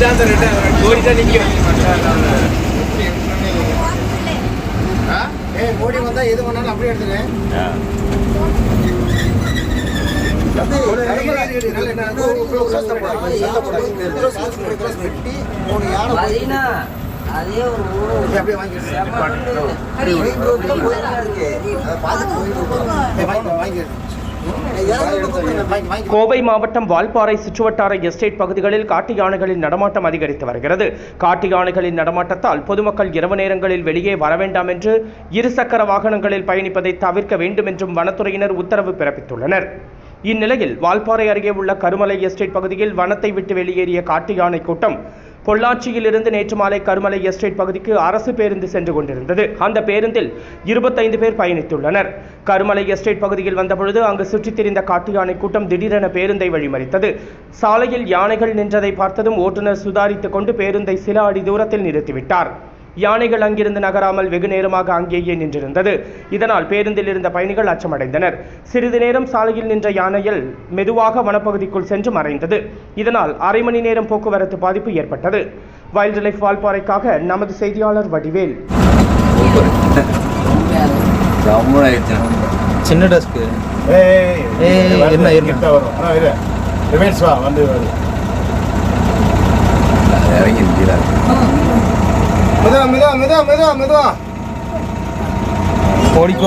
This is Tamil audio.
இதுதான் அந்த ரெண்டு கோடி தான் நிற்கும் ஏய் மோடி வந்தா எது வேணாலும் அப்படியே தான் மதினா அதே ஒரு அப்படியே வாங்கிடு. செம்ம கோவை மாவட்டம் வால்பாறை சுற்றுவட்டார எஸ்டேட் பகுதிகளில் காட்டு யானைகளின் நடமாட்டம் அதிகரித்து வருகிறது. காட்டு யானைகளின் நடமாட்டத்தால் பொதுமக்கள் இரவு நேரங்களில் வெளியே வர வேண்டாம் என்று இருசக்கர வாகனங்களில் பயணிப்பதை தவிர்க்க வேண்டும் என்றும் வனத்துறையினர் உத்தரவு பிறப்பித்துள்ளனர். இந்நிலையில் வால்பாறை அருகே உள்ள கருமலை எஸ்டேட் பகுதியில் வனத்தை விட்டு வெளியேறிய காட்டு யானை கூட்டம் பொள்ளாச்சியில் இருந்து நேற்று மாலை கருமலை எஸ்டேட் பகுதிக்கு அரசு பேருந்து சென்று கொண்டிருந்தது. அந்த பேருந்தில் இருபத்தைந்து பேர் பயணித்துள்ளனர். கருமலை எஸ்டேட் பகுதியில் வந்தபொழுது அங்கு சுற்றித் திரிந்த காட்டு யானை கூட்டம் திடீரென பேருந்தை வழிமறித்தது. சாலையில் யானைகள் நின்றதை பார்த்ததும் ஓட்டுநர் சுதாரித்துக் கொண்டு பேருந்தை சில அடி தூரத்தில் நிறுத்திவிட்டார். யானைகள் அங்கிருந்து நகராமல் வெகு நேரமாக அங்கேயே நின்றிருந்தது. இதனால் பேருந்தில் இருந்த பயணிகள் அச்சமடைந்தனர். சிறிது நேரம் சாலையில் நின்ற யானைகள் மெதுவாக வனப்பகுதிக்குள் சென்று மறைந்தது. இதனால் அரை மணி நேரம் போக்குவரத்து பாதிப்பு ஏற்பட்டது. வைல்ட் லைஃப் வால்பாறைக்காக நமது செய்தியாளர் வடிவேல். சின்ன டஸ்க்கு என்ன, இறங்கி だ無駄無駄無駄無駄お利口。